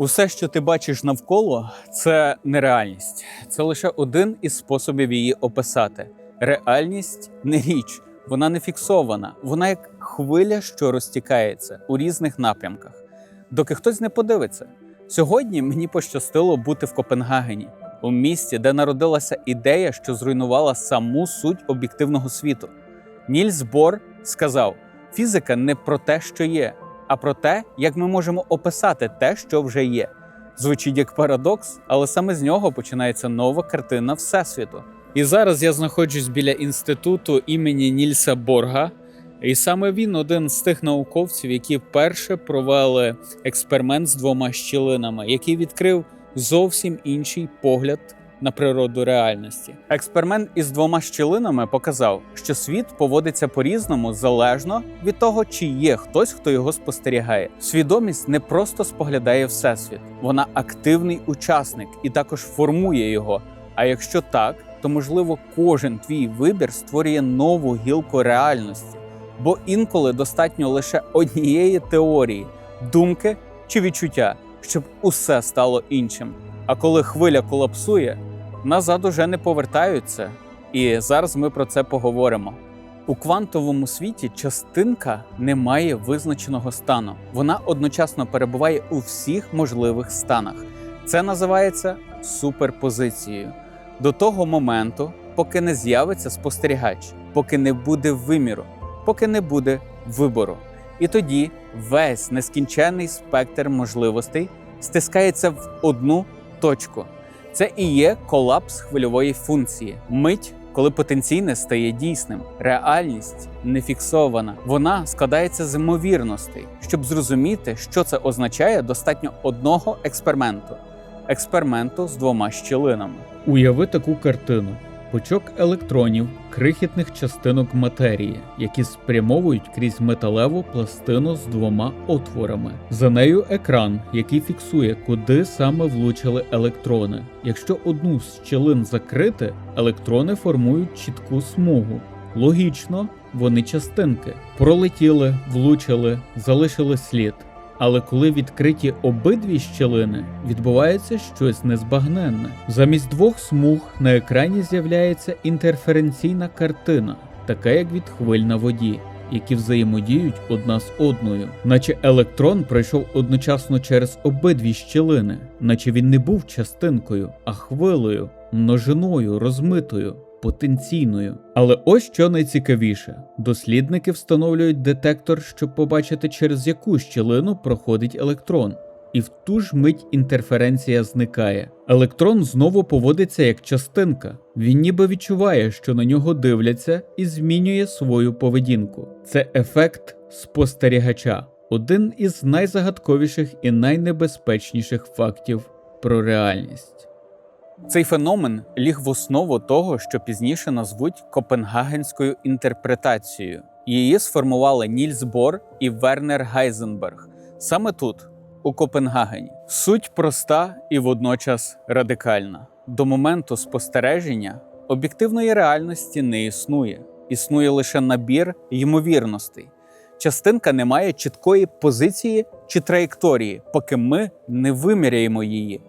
Усе, що ти бачиш навколо, це нереальність. Це лише один із способів її описати. Реальність не річ, вона не фіксована, вона як хвиля, що розтікається у різних напрямках, доки хтось не подивиться. Сьогодні мені пощастило бути в Копенгагені, у місті, де народилася ідея, що зруйнувала саму суть об'єктивного світу. Нільс Бор сказав: фізика не про те, що є, а про те, як ми можемо описати те, що вже є. Звучить як парадокс, але саме з нього починається нова картина Всесвіту. І зараз я знаходжусь біля інституту імені Нільса Борга, і саме він один з тих науковців, які вперше провели експеримент з двома щілинами, який відкрив зовсім інший погляд на природу реальності. Експеримент із двома щілинами показав, що світ поводиться по-різному залежно від того, чи є хтось, хто його спостерігає. Свідомість не просто споглядає всесвіт, вона активний учасник і також формує його. А якщо так, то можливо кожен твій вибір створює нову гілку реальності, бо інколи достатньо лише однієї теорії, думки чи відчуття, щоб усе стало іншим. А коли хвиля колапсує, назад уже не повертаються. І зараз ми про це поговоримо. У квантовому світі частинка не має визначеного стану. Вона одночасно перебуває у всіх можливих станах. Це називається суперпозицією. До того моменту, поки не з'явиться спостерігач, поки не буде виміру, поки не буде вибору. І тоді весь нескінченний спектр можливостей стискається в одну точку. Це і є колапс хвильової функції. Мить, коли потенційне стає дійсним. Реальність не фіксована. Вона складається з ймовірностей. Щоб зрозуміти, що це означає, достатньо одного експерименту експерименту з двома щілинами. Уяви таку картину: пучок електронів, крихітних частинок матерії, які спрямовують крізь металеву пластину з двома отворами. За нею екран, який фіксує, куди саме влучили електрони. Якщо одну з щілин закрити, електрони формують чітку смугу. Логічно, вони частинки. Пролетіли, влучили, залишили слід. Але коли відкриті обидві щілини, відбувається щось незбагненне. Замість двох смуг на екрані з'являється інтерференційна картина, така як від хвиль на воді, які взаємодіють одна з одною, наче електрон пройшов одночасно через обидві щілини, наче він не був частинкою, а хвилею, множиною, розмитою потенційною. Але ось що найцікавіше: дослідники встановлюють детектор, щоб побачити, через яку щілину проходить електрон. І в ту ж мить інтерференція зникає. Електрон знову поводиться як частинка. Він ніби відчуває, що на нього дивляться, і змінює свою поведінку. Це ефект спостерігача, один із найзагадковіших і найнебезпечніших фактів про реальність. Цей феномен ліг в основу того, що пізніше назвуть Копенгагенською інтерпретацією. Її сформували Нільс Бор і Вернер Гайзенберг саме тут, у Копенгагені. Суть проста і водночас радикальна. До моменту спостереження об'єктивної реальності не існує, існує лише набір ймовірностей. Частинка не має чіткої позиції чи траєкторії, поки ми не виміряємо її.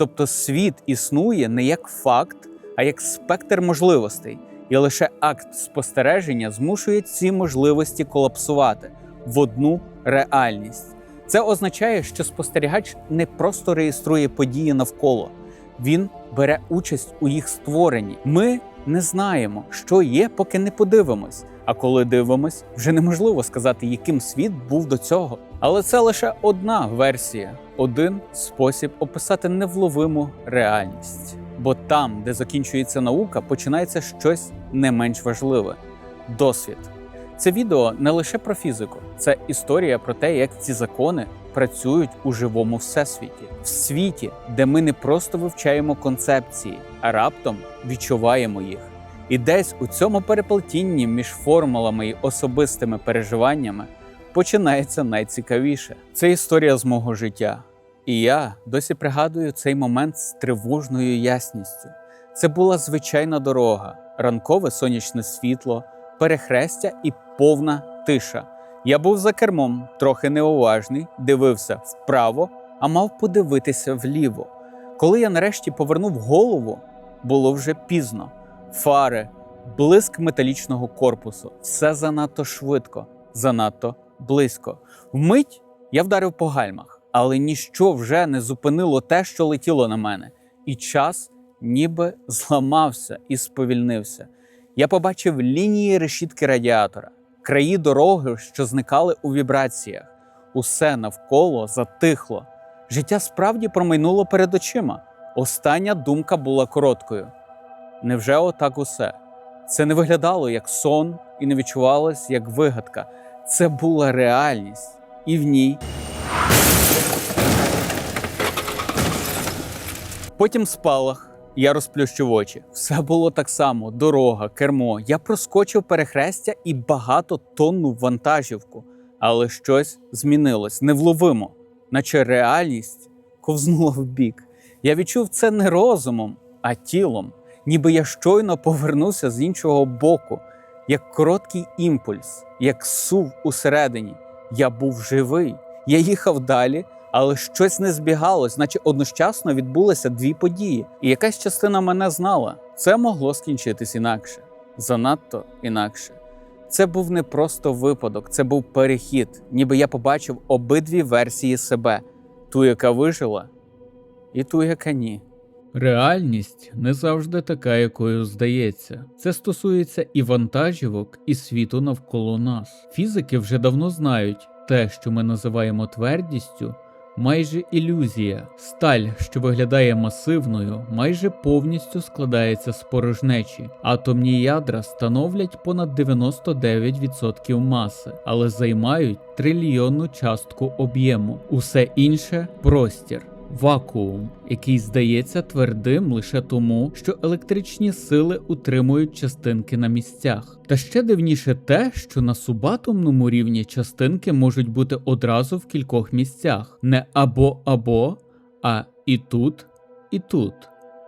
Тобто світ існує не як факт, а як спектр можливостей, і лише акт спостереження змушує ці можливості колапсувати в одну реальність. Це означає, що спостерігач не просто реєструє події навколо, він бере участь у їх створенні. Ми не знаємо, що є, поки не подивимось. А коли дивимось, вже неможливо сказати, яким світ був до цього. Але це лише одна версія, один спосіб описати невловиму реальність. Бо там, де закінчується наука, починається щось не менш важливе досвід. Це відео не лише про фізику, це історія про те, як ці закони працюють у живому всесвіті, в світі, де ми не просто вивчаємо концепції, а раптом відчуваємо їх. І десь у цьому переплетінні між формулами і особистими переживаннями починається найцікавіше. Це історія з мого життя. І я досі пригадую цей момент з тривожною ясністю. Це була звичайна дорога, ранкове сонячне світло, перехрестя і повна тиша. Я був за кермом, трохи неуважний, дивився вправо, а мав подивитися вліво. Коли я нарешті повернув голову, було вже пізно. Фари, блиск металічного корпусу, все занадто швидко, занадто близько. Вмить я вдарив по гальмах, але ніщо вже не зупинило те, що летіло на мене, і час ніби зламався і сповільнився. Я побачив лінії решітки радіатора, краї дороги, що зникали у вібраціях. Усе навколо затихло. Життя справді промайнуло перед очима. Остання думка була короткою. Невже отак усе? Це не виглядало як сон і не відчувалось як вигадка. Це була реальність, і в ній. Потім спалах. Я розплющив очі. Все було так само: дорога, кермо. Я проскочив перехрестя і багатотонну вантажівку. Але щось змінилось невловимо, наче реальність ковзнула вбік. Я відчув це не розумом, а тілом, ніби я щойно повернувся з іншого боку, як короткий імпульс, як сув усередині. Я був живий. Я їхав далі, але щось не збігалось, наче одночасно відбулися дві події, і якась частина мене знала. Це могло скінчитись інакше, занадто інакше. Це був не просто випадок, це був перехід, ніби я побачив обидві версії себе: ту, яка вижила, і ту, яка ні. Реальність не завжди така, якою здається. Це стосується і вантажівок, і світу навколо нас. Фізики вже давно знають, те, що ми називаємо твердістю, майже ілюзія. Сталь, що виглядає масивною, майже повністю складається з порожнечі. Атомні ядра становлять понад 99% маси, але займають трильйонну частку об'єму. Усе інше простір. Вакуум, який здається твердим лише тому, що електричні сили утримують частинки на місцях. Та ще дивніше те, що на субатомному рівні частинки можуть бути одразу в кількох місцях, не або або, а і тут, і тут.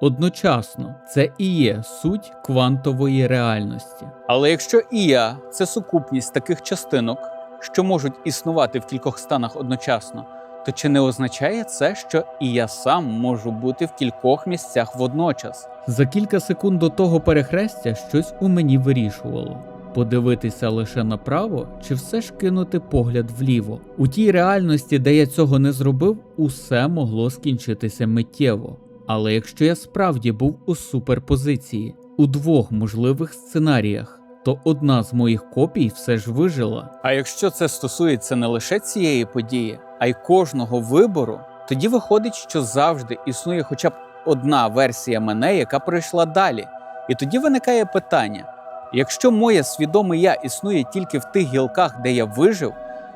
Одночасно це і є суть квантової реальності. Але якщо і я це сукупність таких частинок, що можуть існувати в кількох станах одночасно, то чи не означає це, що і я сам можу бути в кількох місцях водночас? За кілька секунд до того перехрестя щось у мені вирішувало. Подивитися лише направо, чи все ж кинути погляд вліво. У тій реальності, де я цього не зробив, усе могло скінчитися миттєво. Але якщо я справді був у суперпозиції у двох можливих сценаріях, то одна з моїх копій все ж вижила. А якщо це стосується не лише цієї події, а й кожного вибору, тоді виходить, що завжди існує хоча б одна версія мене, яка пройшла далі. І тоді виникає питання: якщо моє свідоме я існує тільки в тих гілках, де я вижив,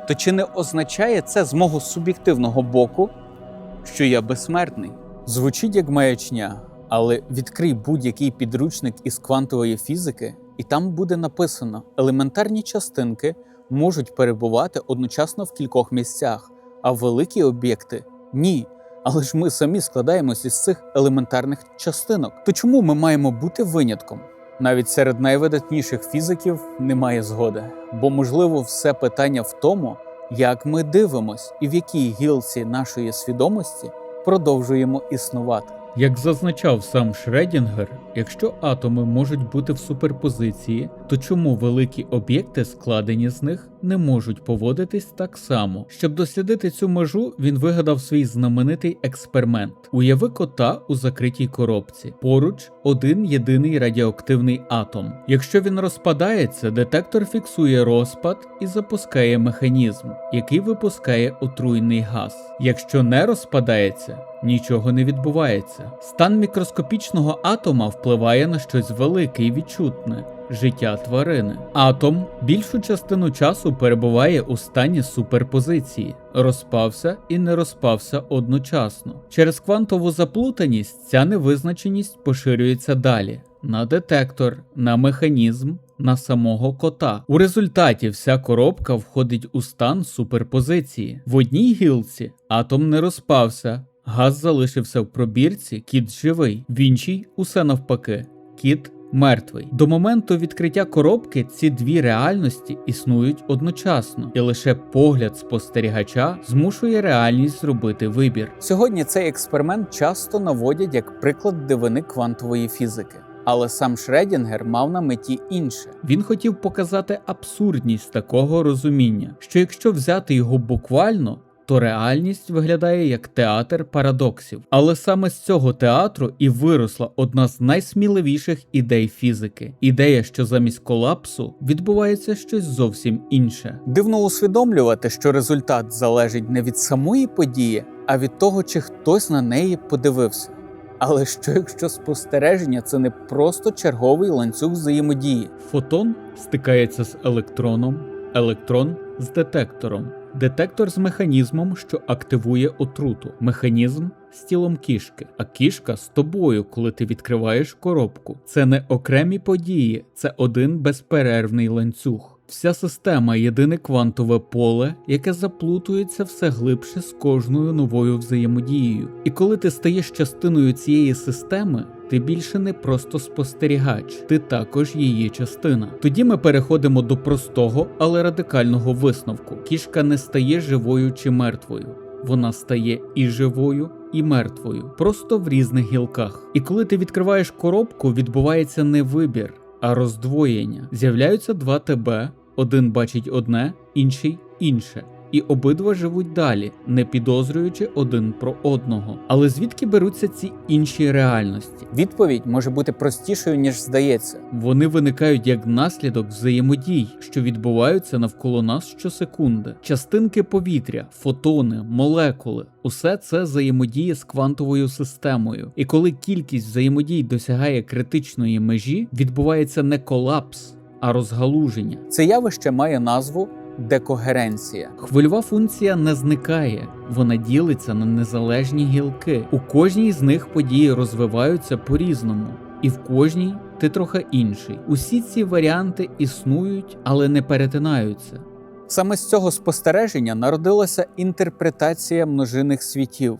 то чи не означає це з мого суб'єктивного боку, що я безсмертний? Звучить як маячня, але відкрий будь-який підручник із квантової фізики, і там буде написано: елементарні частинки можуть перебувати одночасно в кількох місцях, а великі об'єкти ні. Але ж ми самі складаємося із цих елементарних частинок. То чому ми маємо бути винятком? Навіть серед найвидатніших фізиків немає згоди, бо можливо все питання в тому, як ми дивимось і в якій гілці нашої свідомості продовжуємо існувати. Як зазначав сам Шредінгер, якщо атоми можуть бути в суперпозиції, то чому великі об'єкти, складені з них, не можуть поводитись так само? Щоб дослідити цю межу, він вигадав свій знаменитий експеримент. Уяви кота у закритій коробці. Поруч один єдиний радіоактивний атом. Якщо він розпадається, детектор фіксує розпад і запускає механізм, який випускає отруйний газ. Якщо не розпадається, нічого не відбувається. Стан мікроскопічного атома впливає на щось велике і відчутне. Життя тварини. Атом більшу частину часу перебуває у стані суперпозиції, розпався і не розпався одночасно. Через квантову заплутаність ця невизначеність поширюється далі на детектор, на механізм на самого кота. У результаті вся коробка входить у стан суперпозиції. В одній гілці атом не розпався, газ залишився в пробірці, кіт живий, в іншій усе навпаки. Кіт мертвий. До моменту відкриття коробки ці дві реальності існують одночасно, і лише погляд спостерігача змушує реальність зробити вибір. Сьогодні цей експеримент часто наводять як приклад дивини квантової фізики. Але сам Шредінгер мав на меті інше. Він хотів показати абсурдність такого розуміння, що якщо взяти його буквально, то реальність виглядає як театр парадоксів. Але саме з цього театру і виросла одна з найсміливіших ідей фізики: ідея, що замість колапсу відбувається щось зовсім інше. Дивно усвідомлювати, що результат залежить не від самої події, а від того, чи хтось на неї подивився. Але що якщо спостереження це не просто черговий ланцюг взаємодії? Фотон стикається з електроном, електрон з детектором. Детектор з механізмом, що активує отруту, механізм з тілом кішки, а кішка з тобою, коли ти відкриваєш коробку. Це не окремі події, це один безперервний ланцюг. Вся система єдине квантове поле, яке заплутується все глибше з кожною новою взаємодією. І коли ти стаєш частиною цієї системи, ти більше не просто спостерігач, ти також її частина. Тоді ми переходимо до простого, але радикального висновку: кішка не стає живою чи мертвою. Вона стає і живою, і мертвою, просто в різних гілках. І коли ти відкриваєш коробку, відбувається не вибір, а роздвоєння. З'являються два тебе, один бачить одне, інший інше. І обидва живуть далі, не підозрюючи один про одного. Але звідки беруться ці інші реальності? Відповідь може бути простішою, ніж здається. Вони виникають як наслідок взаємодій, що відбуваються навколо нас щосекунди. Частинки повітря, фотони, молекули усе це взаємодіє з квантовою системою. І коли кількість взаємодій досягає критичної межі, відбувається не колапс, а розгалуження. Це явище має назву декогеренція. Хвильова функція не зникає, вона ділиться на незалежні гілки. У кожній з них події розвиваються по-різному, і в кожній ти трохи інший. Усі ці варіанти існують, але не перетинаються. Саме з цього спостереження народилася інтерпретація множинних світів,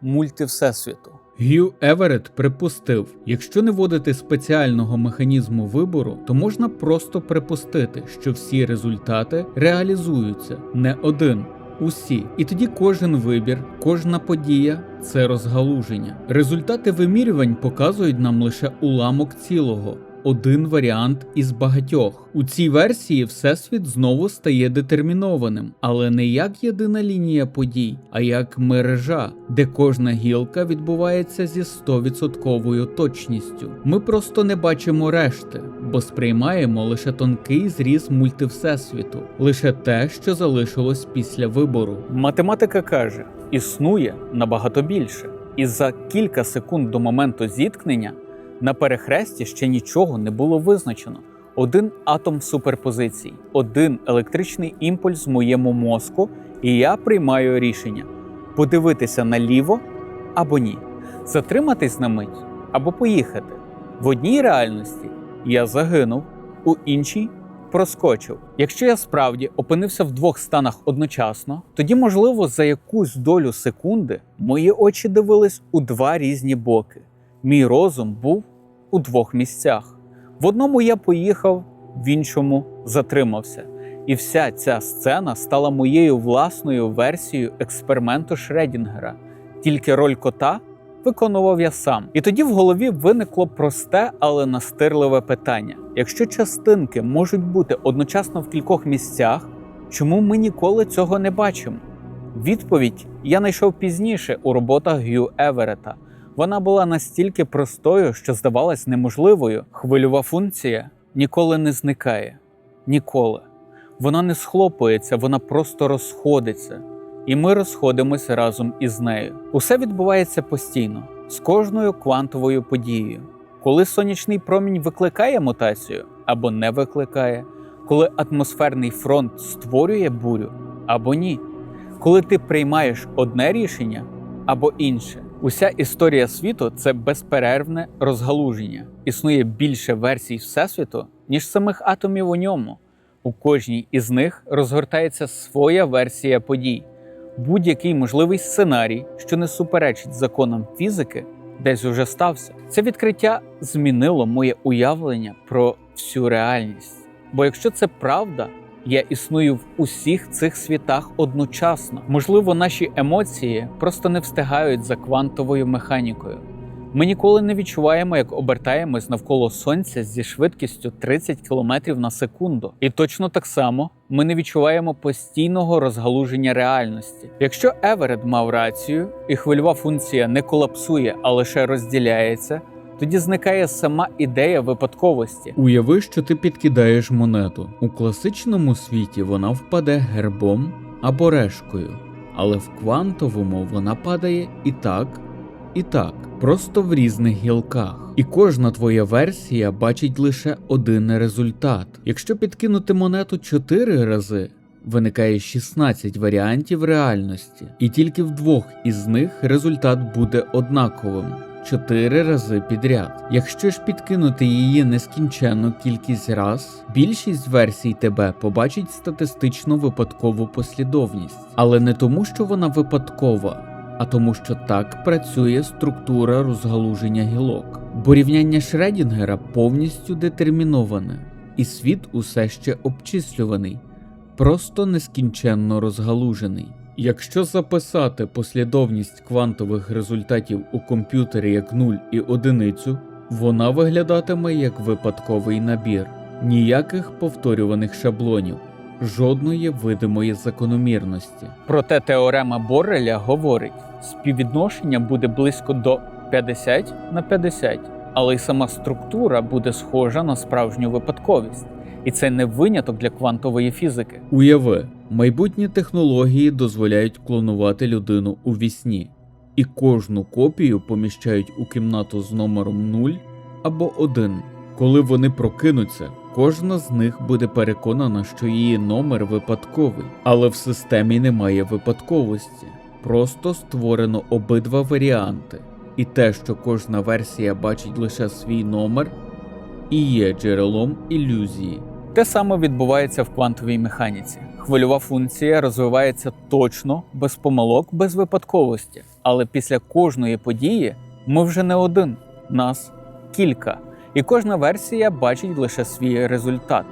мультивсесвіту. Гью Еверетт припустив, якщо не вводити спеціального механізму вибору, то можна просто припустити, що всі результати реалізуються не один. Усі, і тоді кожен вибір, кожна подія це розгалуження. Результати вимірювань показують нам лише уламок цілого, один варіант із багатьох. У цій версії всесвіт знову стає детермінованим, але не як єдина лінія подій, а як мережа, де кожна гілка відбувається зі 100% точністю. Ми просто не бачимо решти, бо сприймаємо лише тонкий зріз мультивсесвіту, лише те, що залишилось після вибору. Математика каже, існує набагато більше, і за кілька секунд до моменту зіткнення на перехресті ще нічого не було визначено. Один атом суперпозицій, один електричний імпульс в моєму мозку, і я приймаю рішення подивитися наліво або ні, затриматись на мить або поїхати. В одній реальності я загинув, у іншій проскочив. Якщо я справді опинився в двох станах одночасно, тоді, можливо, за якусь долю секунди мої очі дивились у два різні боки. Мій розум був у двох місцях. В одному я поїхав, в іншому затримався. І вся ця сцена стала моєю власною версією експерименту Шредінгера. Тільки роль кота виконував я сам. І тоді в голові виникло просте, але настирливе питання: якщо частинки можуть бути одночасно в кількох місцях, чому ми ніколи цього не бачимо? Відповідь я знайшов пізніше у роботах Г'ю Еверета. Вона була настільки простою, що здавалась неможливою. Хвильова функція ніколи не зникає. Ніколи. Вона не схлопується, вона просто розходиться. І ми розходимося разом із нею. Усе відбувається постійно, з кожною квантовою подією. Коли сонячний промінь викликає мутацію або не викликає, коли атмосферний фронт створює бурю або ні, коли ти приймаєш одне рішення або інше. Уся історія світу це безперервне розгалуження. Існує більше версій Всесвіту, ніж самих атомів у ньому. У кожній із них розгортається своя версія подій. Будь-який можливий сценарій, що не суперечить законам фізики, десь уже стався. Це відкриття змінило моє уявлення про всю реальність. Бо якщо це правда, я існую в усіх цих світах одночасно. Можливо, наші емоції просто не встигають за квантовою механікою. Ми ніколи не відчуваємо, як обертаємось навколо сонця зі швидкістю 30 км на секунду. І точно так само ми не відчуваємо постійного розгалуження реальності. Якщо Еверет мав рацію, і хвильова функція не колапсує, а лише розділяється, тоді зникає сама ідея випадковості. Уяви, що ти підкидаєш монету. У класичному світі вона впаде гербом або решкою, але в квантовому вона падає і так, і так, просто в різних гілках. І кожна твоя версія бачить лише один результат. Якщо підкинути монету 4 рази, виникає 16 варіантів реальності, і тільки в двох із них результат буде однаковим. Чотири рази підряд. Якщо ж підкинути її нескінченну кількість раз, більшість версій тебе побачить статистично випадкову послідовність, але не тому, що вона випадкова, а тому, що так працює структура розгалуження гілок. Бо рівняння Шредінгера повністю детерміноване, і світ усе ще обчислюваний, просто нескінченно розгалужений. Якщо записати послідовність квантових результатів у комп'ютері як 0 і одиницю, вона виглядатиме як випадковий набір, ніяких повторюваних шаблонів, жодної видимої закономірності. Проте теорема Борреля говорить, співвідношення буде близько до 50 на 50, але й сама структура буде схожа на справжню випадковість. І це не виняток для квантової фізики. Уяви, майбутні технології дозволяють клонувати людину у вісні, і кожну копію поміщають у кімнату з номером 0 або 1. Коли вони прокинуться, кожна з них буде переконана, що її номер випадковий, але в системі немає випадковості. Просто створено обидва варіанти, і те, що кожна версія бачить лише свій номер, і є джерелом ілюзії. Те саме відбувається в квантовій механіці. Хвильова функція розвивається точно, без помилок, без випадковості. Але після кожної події ми вже не один, нас кілька. І кожна версія бачить лише свій результат.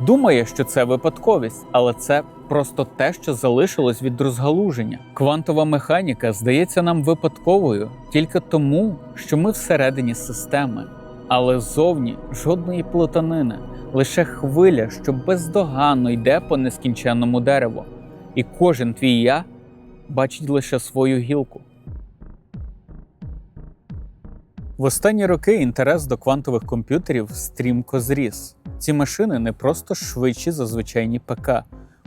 Думає, що це випадковість, але це просто те, що залишилось від розгалуження. Квантова механіка здається нам випадковою тільки тому, що ми всередині системи. Але ззовні жодної плутанини, лише хвиля, що бездоганно йде по нескінченному дереву. І кожен твій я бачить лише свою гілку. В останні роки інтерес до квантових комп'ютерів стрімко зріс. Ці машини не просто швидші за звичайні ПК,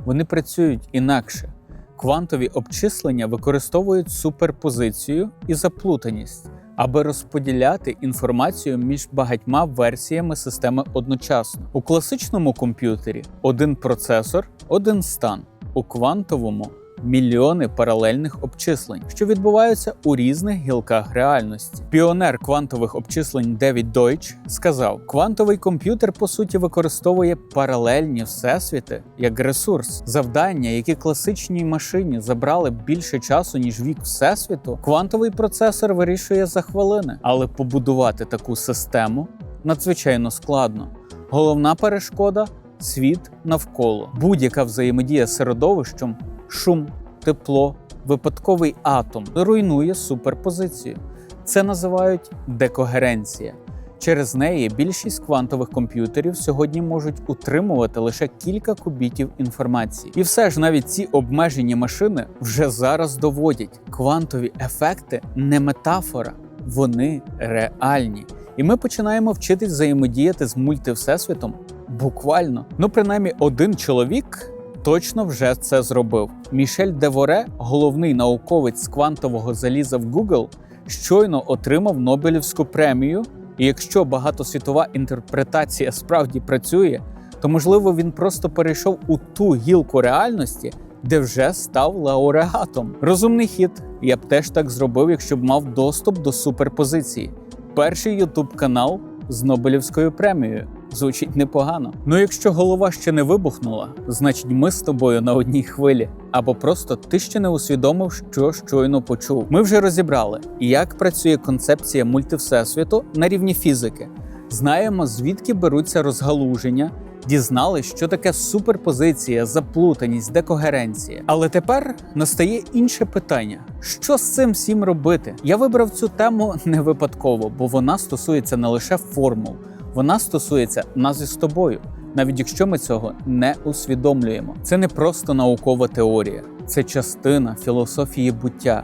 вони працюють інакше. Квантові обчислення використовують суперпозицію і заплутаність, аби розподіляти інформацію між багатьма версіями системи одночасно. У класичному комп'ютері один процесор, один стан, у квантовому мільйони паралельних обчислень, що відбуваються у різних гілках реальності. Піонер квантових обчислень Девід Дойч сказав: квантовий комп'ютер по суті використовує паралельні всесвіти як ресурс. Завдання, які класичній машині забрали більше часу ніж вік всесвіту, квантовий процесор вирішує за хвилини, але побудувати таку систему надзвичайно складно. Головна перешкода світ навколо. Будь-яка взаємодія з середовищем, шум, тепло, випадковий атом руйнує суперпозицію. Це називають декогеренція. Через неї більшість квантових комп'ютерів сьогодні можуть утримувати лише кілька кубітів інформації. І все ж навіть ці обмежені машини вже зараз доводять, квантові ефекти не метафора, вони реальні. І ми починаємо вчитись взаємодіяти з мультивсесвітом буквально. Ну, принаймні, один чоловік точно вже це зробив. Мішель Деворе, головний науковець з квантового заліза в Google, щойно отримав Нобелівську премію. І якщо багатосвітова інтерпретація справді працює, то можливо він просто перейшов у ту гілку реальності, де вже став лауреатом. Розумний хід. Я б теж так зробив, якщо б мав доступ до суперпозиції. Перший ютуб канал з Нобелівською премією. Звучить непогано. Ну якщо голова ще не вибухнула, значить ми з тобою на одній хвилі. Або просто ти ще не усвідомив, що щойно почув. Ми вже розібрали, як працює концепція мультивсесвіту на рівні фізики. Знаємо, звідки беруться розгалуження, дізнали, що таке суперпозиція, заплутаність, декогеренція. Але тепер настає інше питання: що з цим всім робити? Я вибрав цю тему не випадково, бо вона стосується не лише формул, вона стосується нас із тобою. Навіть якщо ми цього не усвідомлюємо, це не просто наукова теорія, це частина філософії буття,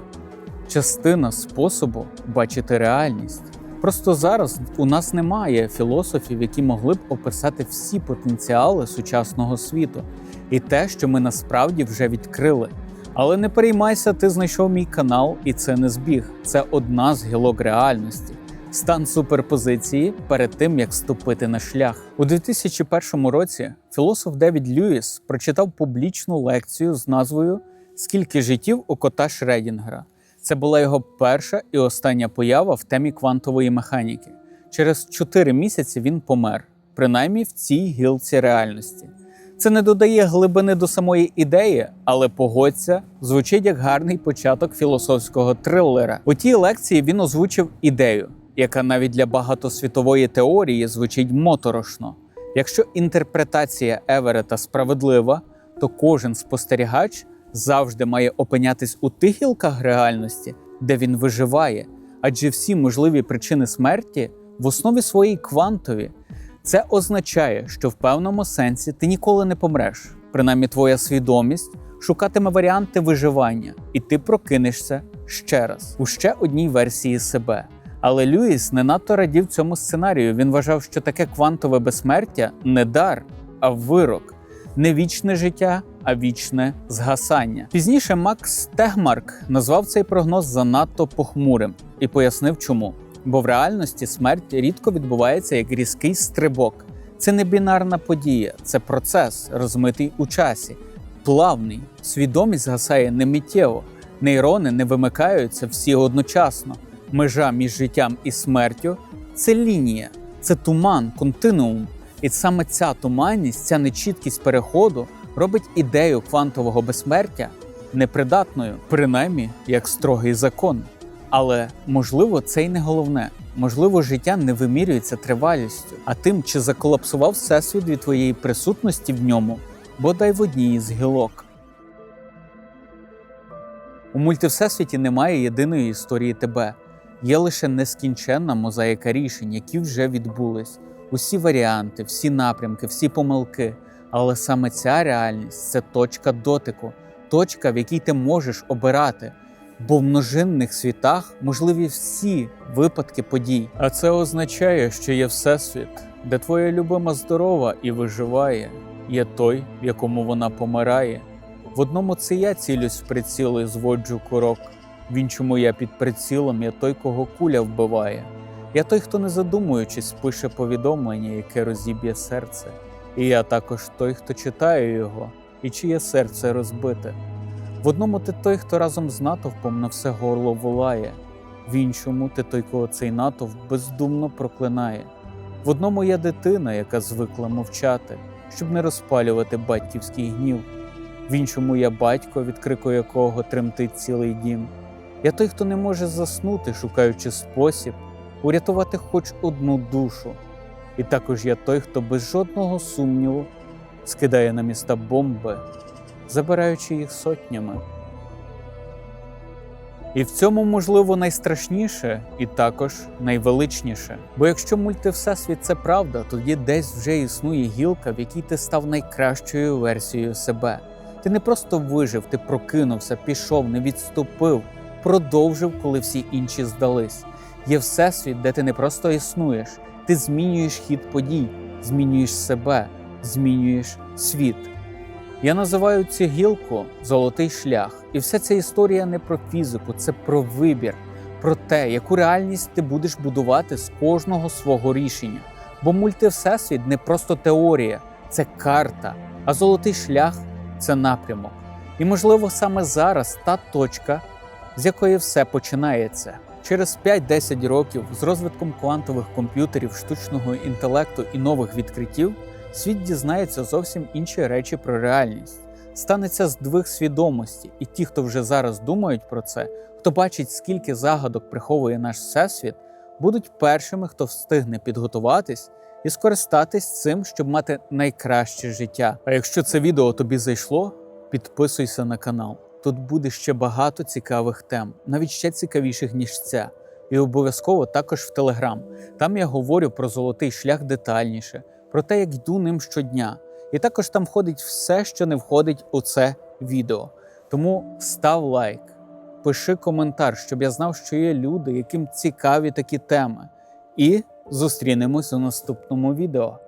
частина способу бачити реальність. Просто зараз у нас немає філософів, які могли б описати всі потенціали сучасного світу і те, що ми насправді вже відкрили. Але не переймайся, ти знайшов мій канал, і це не збіг. Це одна з гілок реальності. Стан суперпозиції перед тим як ступити на шлях у 2001 році. Філософ Девід Льюіс прочитав публічну лекцію з назвою Скільки життів у кота Шредінгера. Це була його перша і остання поява в темі квантової механіки. Через 4 місяці він помер, принаймні в цій гілці реальності. Це не додає глибини до самої ідеї, але погодься, звучить як гарний початок філософського трилера. У тій лекції він озвучив ідею, яка навіть для багатосвітової теорії звучить моторошно. Якщо інтерпретація Еверета справедлива, то кожен спостерігач завжди має опинятись у тих гілках реальності, де він виживає, адже всі можливі причини смерті в основі своїй квантові. Це означає, що в певному сенсі ти ніколи не помреш. Принаймні, твоя свідомість шукатиме варіанти виживання, і ти прокинешся ще раз у ще одній версії себе. Але Льюіс не надто радів цьому сценарію. Він вважав, що таке квантове безсмертя не дар, а вирок, не вічне життя, а вічне згасання. Пізніше Макс Тегмарк назвав цей прогноз занадто похмурим і пояснив, чому. Бо в реальності смерть рідко відбувається як різкий стрибок. Це не бінарна подія, це процес, розмитий у часі, плавний. Свідомість згасає не миттєво, нейрони не вимикаються всі одночасно. Межа між життям і смертю це лінія, це туман, континуум. І саме ця туманність, ця нечіткість переходу робить ідею квантового безсмертя непридатною, принаймні як строгий закон. Але можливо, це й не головне. Можливо, життя не вимірюється тривалістю, а тим, чи заколапсував всесвіт від твоєї присутності в ньому, бодай в одній із гілок. У мультивсесвіті немає єдиної історії тебе. Є лише нескінченна мозаїка рішень, які вже відбулись. Усі варіанти, всі напрямки, всі помилки. Але саме ця реальність це точка дотику, точка, в якій ти можеш обирати. Бо в множинних світах можливі всі випадки подій. А це означає, що є всесвіт, де твоя любима здорова і виживає, є той, в якому вона помирає. В одному це я цілюсь в приціл і зводжу курок, в іншому я під прицілом, я той, кого куля вбиває. Я той, хто не задумуючись, пише повідомлення, яке розіб'є серце. І я також той, хто читає його, і чиє серце розбите. В одному ти той, хто разом з натовпом на все горло волає, в іншому ти той, кого цей натовп бездумно проклинає. В одному я дитина, яка звикла мовчати, щоб не розпалювати батьківський гнів. В іншому я батько, від крику якого тремтить цілий дім. Я той, хто не може заснути, шукаючи спосіб, урятувати хоч одну душу. І також я той, хто без жодного сумніву скидає на міста бомби, забираючи їх сотнями. І в цьому, можливо, найстрашніше і також найвеличніше. Бо якщо мультивсесвіт це правда, тоді десь вже існує гілка, в якій ти став найкращою версією себе. Ти не просто вижив, ти прокинувся, пішов, не відступив, продовжив, коли всі інші здались. Є всесвіт, де ти не просто існуєш, ти змінюєш хід подій, змінюєш себе, змінюєш світ. Я називаю цю гілку золотий шлях. І вся ця історія не про фізику, це про вибір, про те, яку реальність ти будеш будувати з кожного свого рішення. Бо мультивсесвіт не просто теорія, це карта, а золотий шлях це напрямок. І, можливо, саме зараз та точка, з якої все починається. Через 5-10 років з розвитком квантових комп'ютерів, штучного інтелекту і нових відкриттів світ дізнається зовсім інші речі про реальність. Станеться здвиг свідомості, і ті, хто вже зараз думають про це, хто бачить, скільки загадок приховує наш всесвіт, будуть першими, хто встигне підготуватись і скористатись цим, щоб мати найкраще життя. А якщо це відео тобі зайшло, підписуйся на канал. Тут буде ще багато цікавих тем, навіть ще цікавіших, ніж ця. І обов'язково також в Телеграм. Там я говорю про золотий шлях детальніше, про те, як йду ним щодня. І також там входить все, що не входить у це відео. Тому став лайк, пиши коментар, щоб я знав, що є люди, яким цікаві такі теми. І зустрінемось у наступному відео.